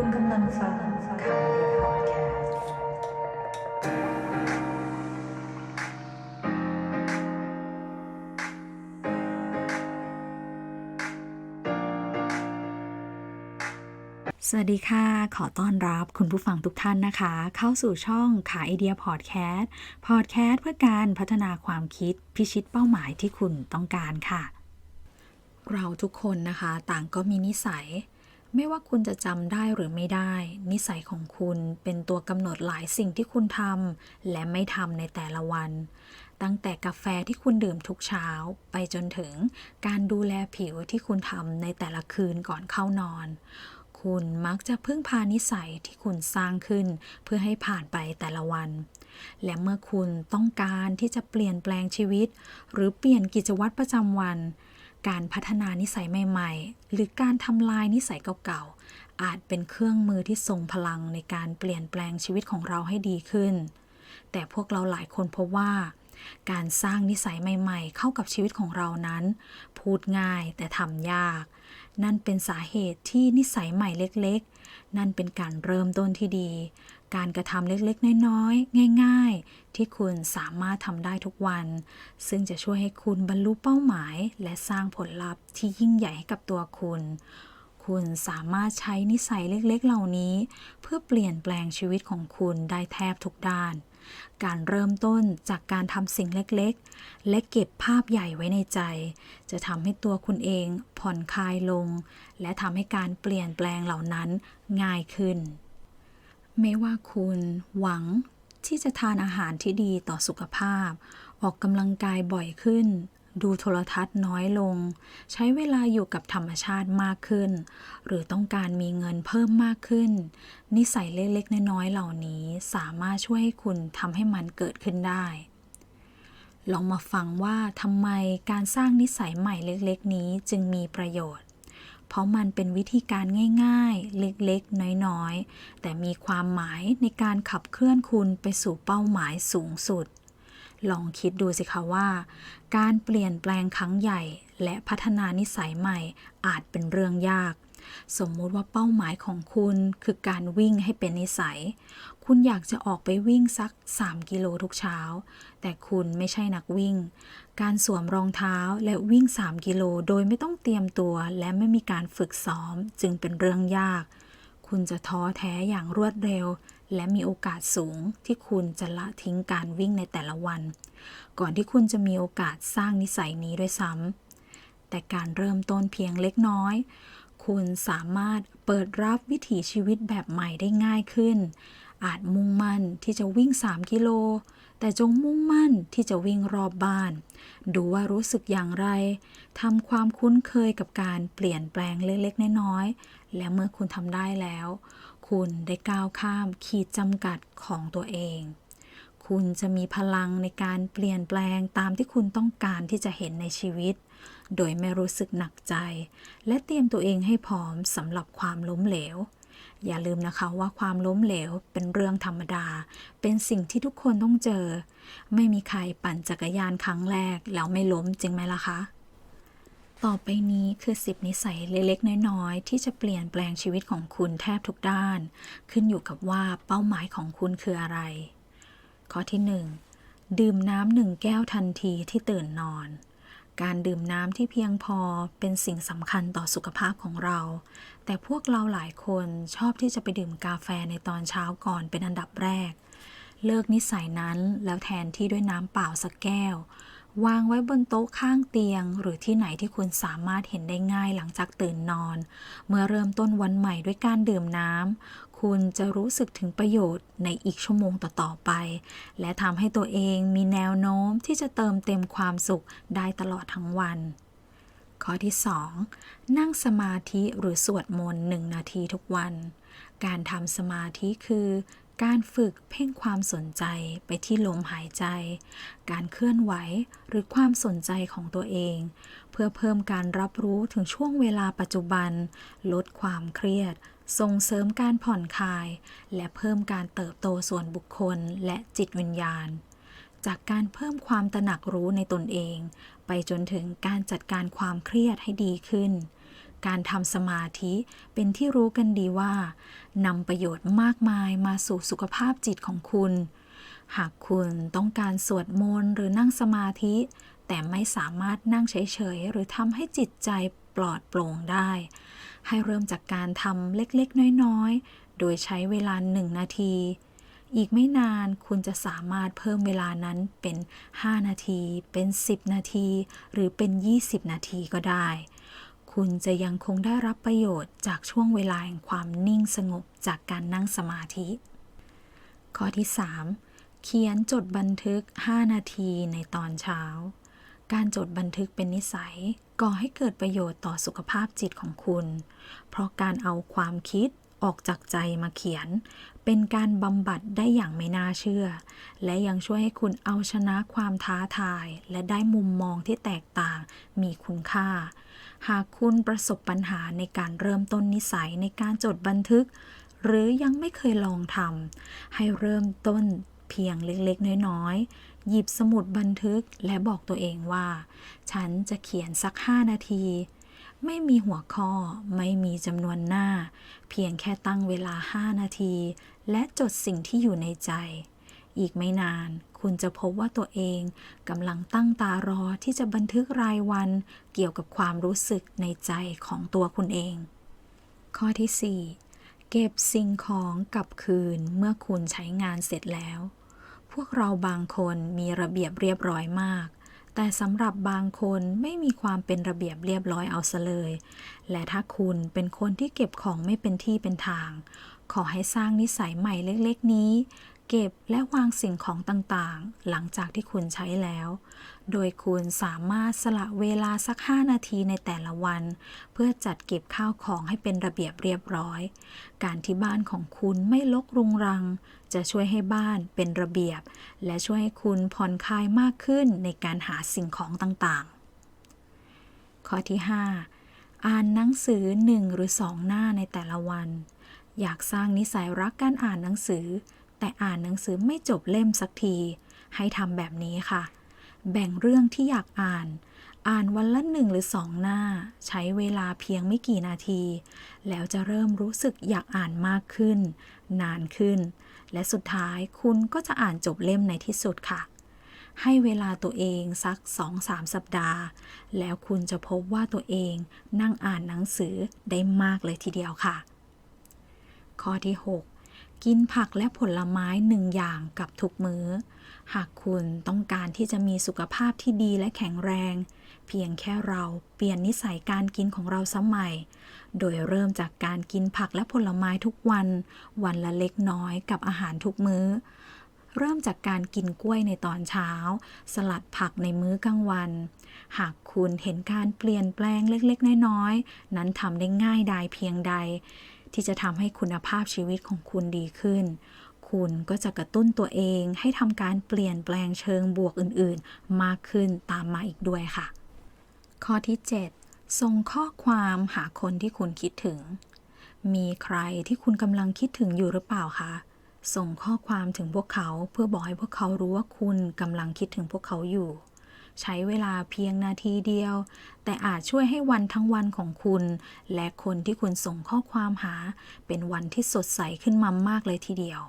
คุณกำลังฟังข่าวเดียวพอดแคสต์สวัสดีค่ะ ขอต้อนรับคุณผู้ฟังทุกท่านนะคะ เข้าสู่ช่องขายไอเดียพอดแคสต์ พอดแคสต์เพื่อการพัฒนาความคิดพิชิตเป้าหมายที่คุณต้องการค่ะ เราทุกคนนะคะ ต่างก็มีนิสัย ไม่ว่าคุณจะจำได้หรือไม่ได้ นิสัยของคุณเป็นตัวกำหนดหลายสิ่งที่คุณทำและไม่ทำในแต่ละวัน ตั้งแต่กาแฟที่คุณดื่มทุกเช้า ไปจนถึงการดูแลผิวที่คุณทำในแต่ละคืนก่อนเข้านอน คุณมักจะพึ่งพานิสัยที่คุณสร้างขึ้น เพื่อให้ผ่านไปแต่ละวัน และเมื่อคุณต้องการที่จะเปลี่ยนแปลงชีวิต หรือเปลี่ยนกิจวัตรประจำวัน การพัฒนานิสัยใหม่ ๆ หรือการทำลายนิสัยเก่าๆ อาจเป็นเครื่องมือที่ทรงพลังในการเปลี่ยนแปลงชีวิตของเราให้ดีขึ้น แต่พวกเราหลายคนพบว่า การสร้างนิสัยใหม่ ๆ เข้ากับชีวิตของเรานั้น พูดง่ายแต่ทำยาก นั่นเป็นสาเหตุที่นิสัยใหม่เล็กๆ นั่นเป็นการเริ่มต้นที่ดี การกระทำเล็กๆ น้อยๆ ง่าย ๆ ที่คุณสามารถทำได้ทุกวัน ซึ่งจะช่วยให้คุณบรรลุเป้าหมาย และสร้างผลลัพธ์ที่ยิ่งใหญ่ให้กับตัวคุณ คุณสามารถใช้นิสัยเล็กๆ เหล่านี้ เพื่อเปลี่ยนแปลงชีวิตของคุณได้แทบทุกด้าน การเริ่มต้นจากการทำสิ่งเล็กๆ และเก็บภาพใหญ่ไว้ในใจ จะทำให้ตัวคุณเองผ่อนคลายลง และทำให้การเปลี่ยนแปลงเหล่านั้นง่ายขึ้น ไม่ว่าคุณหวังที่จะทานอาหารที่ดีต่อสุขภาพ ออกกำลังกายบ่อยขึ้น ดูโทรทัศน์น้อยลง ใช้เวลาอยู่กับธรรมชาติมากขึ้น หรือต้องการมีเงินเพิ่มมากขึ้น นิสัยเล็กๆ น้อยๆ เหล่านี้สามารถช่วยให้คุณทำให้มันเกิดขึ้นได้ ลองมาฟังว่าทำไมการสร้างนิสัยใหม่เล็กๆ นี้จึงมีประโยชน์ เพราะมันเป็นวิธีการง่ายๆ เล็กๆ น้อยๆ แต่มีความหมายในการขับเคลื่อนคุณไปสู่เป้าหมายสูงสุด ลองคิดดูสิคะว่า การเปลี่ยนแปลงครั้งใหญ่และพัฒนานิสัยใหม่อาจเป็นเรื่องยาก สมมุติว่าเป้าหมายของคุณคือการวิ่งให้เป็นนิสัย คุณอยากจะออกไปวิ่งสัก 3 กิโลทุกเช้า แต่คุณไม่ใช่นักวิ่ง การสวมรองเท้าและวิ่ง 3 กิโลโดยไม่ต้องเตรียมตัว และไม่มีการฝึกซ้อมจึงเป็นเรื่องยาก คุณจะท้อแท้อย่างรวดเร็ว และมีโอกาสสูงที่คุณจะละทิ้งการวิ่งในแต่ละวัน ก่อนที่คุณจะมีโอกาสสร้างนิสัยนี้ด้วยซ้ำแต่การเริ่มต้นเพียงเล็กน้อย คุณสามารถเปิดรับวิถีชีวิตแบบใหม่ได้ง่ายขึ้น อาจมุ่งมั่นที่จะวิ่ง 3 กิโล แต่จงมุ่งมั่นที่จะวิ่งรอบบ้าน ดูว่ารู้สึกอย่างไรทำความคุ้นเคยกับการเปลี่ยนแปลงเล็กๆน้อยๆ และเมื่อคุณทำได้แล้ว คุณได้ก้าวข้ามขีดจำกัดของตัวเอง คุณจะมีพลังในการเปลี่ยนแปลงตามที่คุณต้องการที่จะเห็นในชีวิต โดยไม่รู้สึกหนักใจ และเตรียมตัวเองให้พร้อมสำหรับความล้มเหลว อย่าลืมนะคะว่าความล้มเหลวเป็นเรื่องธรรมดา เป็นสิ่งที่ทุกคนต้องเจอ ไม่มีใครปั่นจักรยานครั้งแรกแล้วไม่ล้มจริงไหมล่ะคะต่อไปนี้คือ 10 นิสัยเล็กๆ น้อยๆ ที่จะเปลี่ยนแปลงชีวิตของคุณแทบทุกด้าน ขึ้นอยู่กับว่าเป้าหมายของคุณคืออะไร ข้อที่ 1 ดื่มน้ำหนึ่งแก้วทันทีที่ตื่นนอน การดื่มน้ำที่เพียงพอเป็นสิ่งสำคัญต่อสุขภาพของเรา แต่พวกเราหลายคนชอบที่จะไปดื่มกาแฟในตอนเช้าก่อนเป็นอันดับแรก เลิกนิสัยนั้นแล้วแทนที่ด้วยน้ำเปล่าสักแก้ว วางไว้บนโต๊ะข้างเตียง หรือที่ไหนที่คุณสามารถเห็นได้ง่ายหลังจากตื่นนอน เมื่อเริ่มต้นวันใหม่ด้วยการดื่มน้ำคุณจะรู้สึกถึงประโยชน์ในอีกชั่วโมงต่อๆไป และทำให้ตัวเองมีแนวโน้มที่จะเติมเต็มความสุขได้ตลอดทั้งวัน ข้อที่ 2 นั่งสมาธิหรือสวดมนต์หนึ่งนาทีทุกวัน การทำสมาธิคือ การฝึกเพ่งความสนใจไปที่ลมหายใจ การเคลื่อนไหวหรือความสนใจของตัวเอง เพื่อเพิ่มการรับรู้ถึงช่วงเวลาปัจจุบัน ลดความเครียด ส่งเสริมการผ่อนคลาย และเพิ่มการเติบโตส่วนบุคคลและจิตวิญญาณ จากการเพิ่มความตระหนักรู้ในตนเอง ไปจนถึงการจัดการความเครียดให้ดีขึ้น การทำสมาธิเป็นที่รู้กันดีว่านำประโยชน์มากมายมาสู่สุขภาพจิตของคุณ หากคุณต้องการสวดมนต์หรือนั่งสมาธิ แต่ไม่สามารถนั่งเฉยๆ หรือทำให้จิตใจปลอดโปร่งได้ ให้เริ่มจากการทำเล็กๆ น้อยๆ โดยใช้เวลาหนึ่งนาที อีกไม่นานคุณจะสามารถเพิ่มเวลานั้นเป็น 5 นาที เป็น 10 นาที หรือเป็น 20 นาทีก็ได้ คุณจะยังคงได้รับประโยชน์จากช่วงเวลาแห่งความนิ่งสงบจากการนั่งสมาธิ ข้อที่ 3 เขียนจดบันทึก 5 นาทีในตอนเช้า การจดบันทึกเป็นนิสัยก่อให้เกิดประโยชน์ต่อสุขภาพจิตของคุณ เพราะการเอาความคิดออกจากใจมาเขียน เป็นการบำบัดได้อย่างไม่น่าเชื่อ และยังช่วยให้คุณเอาชนะความท้าทาย และได้มุมมองที่แตกต่างมีคุณค่า หากคุณประสบปัญหาในการเริ่มต้นนิสัยในการจดบันทึก หรือยังไม่เคยลองทำให้เริ่มต้นเพียงเล็กๆ น้อยๆ หยิบสมุดบันทึกและบอกตัวเองว่า ฉันจะเขียนสัก 5 นาที ไม่มีหัวข้อไม่มีจำนวนหน้า เพียงแค่ตั้งเวลา 5 นาที และจดสิ่งที่อยู่ในใจ อีกไม่นาน คุณจะพบว่าตัวเองกำลังตั้งตารอที่จะบันทึกรายวันเกี่ยวกับความรู้สึกในใจของตัวคุณเอง ข้อที่ 4 เก็บสิ่งของกลับคืนเมื่อคุณใช้งานเสร็จแล้ว พวกเราบางคนมีระเบียบเรียบร้อยมากแต่สำหรับบางคนไม่มีความเป็นระเบียบเรียบร้อยเอาซะเลย และถ้าคุณเป็นคนที่เก็บของไม่เป็นที่เป็นทาง ขอให้สร้างนิสัยใหม่เล็กๆนี้ เก็บและวางสิ่งของต่างๆ หลังจากที่คุณใช้แล้ว โดยคุณสามารถสละเวลาสัก 5 นาทีในแต่ละวัน เพื่อจัดเก็บข้าวของให้เป็นระเบียบเรียบร้อย การที่บ้านของคุณไม่ลกรุงรัง จะช่วยให้บ้านเป็นระเบียบ และช่วยให้คุณผ่อนคลายมากขึ้นในการหาสิ่งของต่างๆ ข้อที่ 5 อ่านหนังสือ 1 หรือ 2 หน้าในแต่ละวัน อยากสร้างนิสัยรักการอ่านหนังสือ แต่อ่านหนังสือไม่จบเล่มสักที ให้ทำแบบนี้ค่ะ แบ่งเรื่องที่อยากอ่าน อ่านวันละหนึ่งหรือสองหน้า ใช้เวลาเพียงไม่กี่นาที แล้วจะเริ่มรู้สึกอยากอ่านมากขึ้น นานขึ้น และสุดท้ายคุณก็จะอ่านจบเล่มในที่สุดค่ะให้เวลาตัวเองสัก 2-3 สัปดาห์ แล้วคุณจะพบว่าตัวเองนั่งอ่านหนังสือได้มากเลยทีเดียวค่ะ ข้อที่ 6 กินผักและผลไม้หนึ่งอย่างกับทุกมื้อ หากคุณต้องการที่จะมีสุขภาพที่ดีและแข็งแรง เพียงแค่เราเปลี่ยนนิสัยการกินของเราสมัย โดยเริ่มจากการกินผักและผลไม้ทุกวัน วันละเล็กน้อยกับอาหารทุกมื้อ เริ่มจากการกินกล้วยในตอนเช้า สลัดผักในมื้อกลางวัน หากคุณเห็นการเปลี่ยนแปลงเล็กๆ น้อยๆ นั้นทำได้ง่ายดายเพียงใด ที่จะทำให้คุณภาพชีวิตของคุณดีขึ้น คุณก็จะกระตุ้นตัวเองให้ทำการเปลี่ยนแปลงเชิงบวกอื่นๆ มากขึ้นตามมาอีกด้วยค่ะ ข้อที่ 7 ส่งข้อความหาคนที่คุณคิดถึง มีใครที่คุณกำลังคิดถึงอยู่หรือเปล่าคะส่งข้อความถึงพวกเขาเพื่อบอกให้พวกเขารู้ว่าคุณกำลังคิดถึงพวกเขาอยู่ ใช้เวลาเพียงนาทีเดียว แต่อาจช่วยให้วันทั้งวันของคุณ และคนที่คุณส่งข้อความหา เป็นวันที่สดใสขึ้นมามากเลยทีเดียว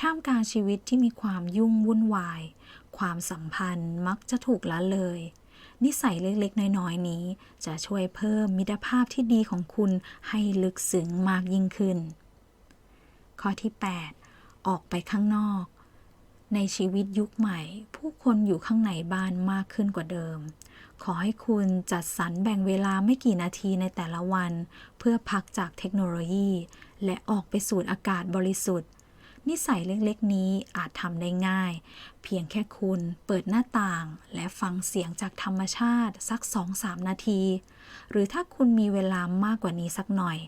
ท่ามกลางชีวิตที่มีความยุ่งวุ่นวาย ความสัมพันธ์มักจะถูกละเลย นิสัยเล็กๆ น้อยๆ นี้ จะช่วยเพิ่มมิตรภาพที่ดีของคุณให้ลึกซึ้งมากยิ่งขึ้น ข้อที่ 8 ออกไปข้างนอก ในชีวิตยุคใหม่ ผู้คนอยู่ข้างในบ้านมากขึ้นกว่าเดิม ขอให้คุณจัดสรรแบ่งเวลาไม่กี่นาทีในแต่ละวัน เพื่อพักจากเทคโนโลยี และออกไปสูดอากาศบริสุทธิ์ นิสัยเล็กๆ นี้อาจทำได้ง่าย เพียงแค่คุณเปิดหน้าต่าง และฟังเสียงจากธรรมชาติสัก 2-3 นาที หรือถ้าคุณมีเวลามากกว่านี้สักหน่อย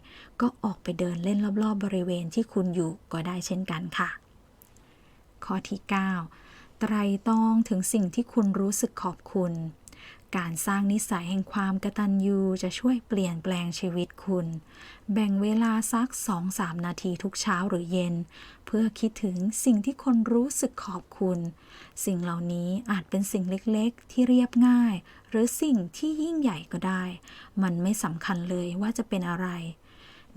ก็ออกไปเดินเล่นรอบๆบริเวณที่คุณอยู่ก็ได้เช่นกันค่ะ ข้อที่ 9 ไตรตรองถึงสิ่งที่คุณรู้สึกขอบคุณ การสร้างนิสัยแห่งความกตัญญูจะช่วยเปลี่ยนแปลงชีวิตคุณ แบ่งเวลาสัก 2-3 นาทีทุกเช้าหรือเย็น เพื่อคิดถึงสิ่งที่คนรู้สึกขอบคุณ สิ่งเหล่านี้อาจเป็นสิ่งเล็กๆ ที่เรียบง่าย หรือสิ่งที่ยิ่งใหญ่ก็ได้ มันไม่สำคัญเลยว่าจะเป็นอะไร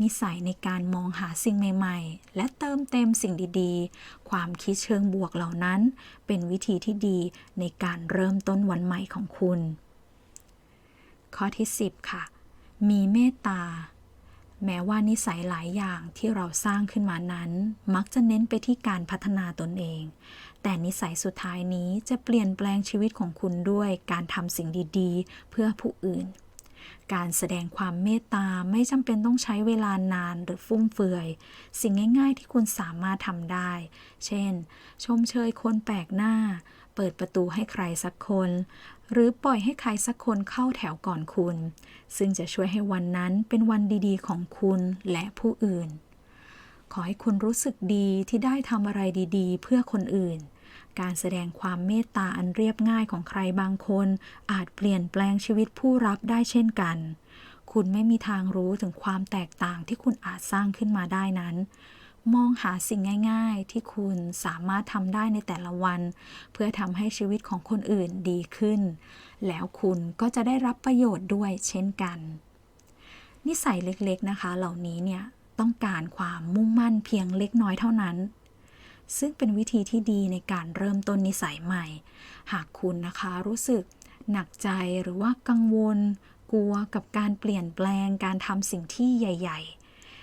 นิสัยในการมองหาสิ่งใหม่ ๆ และเติมเต็มสิ่งดีๆ ความคิดเชิงบวกเหล่านั้น เป็นวิธีที่ดีในการเริ่มต้นวันใหม่ของคุณ ข้อที่ 10 ค่ะ มีเมตตา แม้ว่านิสัยหลายอย่างที่เราสร้างขึ้นมานั้น มักจะเน้นไปที่การพัฒนาตนเอง แต่นิสัยสุดท้ายนี้จะเปลี่ยนแปลงชีวิตของคุณด้วยการทำสิ่งดี ๆ เพื่อผู้อื่น การแสดงความเมตตาไม่จำเป็นต้องใช้เวลานานหรือฟุ่มเฟือย สิ่งง่าย ๆ ที่คุณสามารถทำได้ เช่น ชมเชยคนแปลกหน้า เปิดประตูให้ใครสักคน หรือปล่อยให้ใครสักคนเข้าแถวก่อนคุณ ซึ่งจะช่วยให้วันนั้นเป็นวันดีๆ ของคุณและผู้อื่น ขอให้คุณรู้สึกดีที่ได้ทำอะไรดีๆ เพื่อคนอื่น การแสดงความเมตตาอันเรียบง่ายของใครบางคน อาจเปลี่ยนแปลงชีวิตผู้รับได้เช่นกัน คุณไม่มีทางรู้ถึงความแตกต่างที่คุณอาจสร้างขึ้นมาได้นั้น มองหาสิ่งง่าย ๆ ที่คุณสามารถทำได้ในแต่ละวัน เพื่อทำให้ชีวิตของคนอื่นดีขึ้น แล้วคุณก็จะได้รับประโยชน์ด้วยเช่นกัน นิสัยเล็กๆนะคะ เหล่านี้เนี่ยต้องการความมุ่งมั่นเพียงเล็กน้อยเท่านั้น ซึ่งเป็นวิธีที่ดีในการเริ่มต้นนิสัยใหม่ หากคุณนะคะรู้สึกหนักใจหรือว่ากังวล กลัวกับการเปลี่ยนแปลงการทำสิ่งที่ใหญ่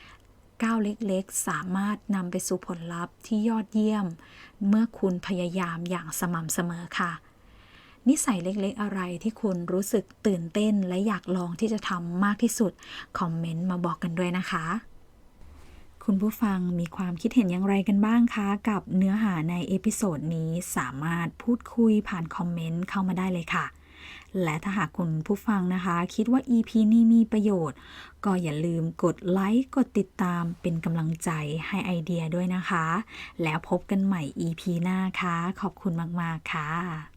ๆก้าวเล็กๆ สามารถนำไปสู่ผลลัพธ์ที่ยอดเยี่ยม เมื่อคุณพยายามอย่างสม่ำเสมอค่ะ นิสัยเล็กๆ อะไรที่คุณรู้สึกตื่นเต้นและอยากลองที่จะทำมากที่สุด คอมเมนต์มาบอกกันด้วยนะคะ คุณผู้ฟังมีความคิดเห็นอย่างไรกันบ้างคะ กับเนื้อหาในเอพิโซดนี้สามารถพูดคุยผ่านคอมเมนต์เข้ามาได้เลยค่ะ และถ้าหากคุณผู้ฟังนะคะ คิดว่า EP นี้มีประโยชน์ ก็อย่าลืมกดไลค์กดติดตามเป็นกำลังใจให้ไอเดียด้วยนะคะ แล้วพบกันใหม่ EP หน้าค่ะขอบคุณมาก ๆ ค่ะ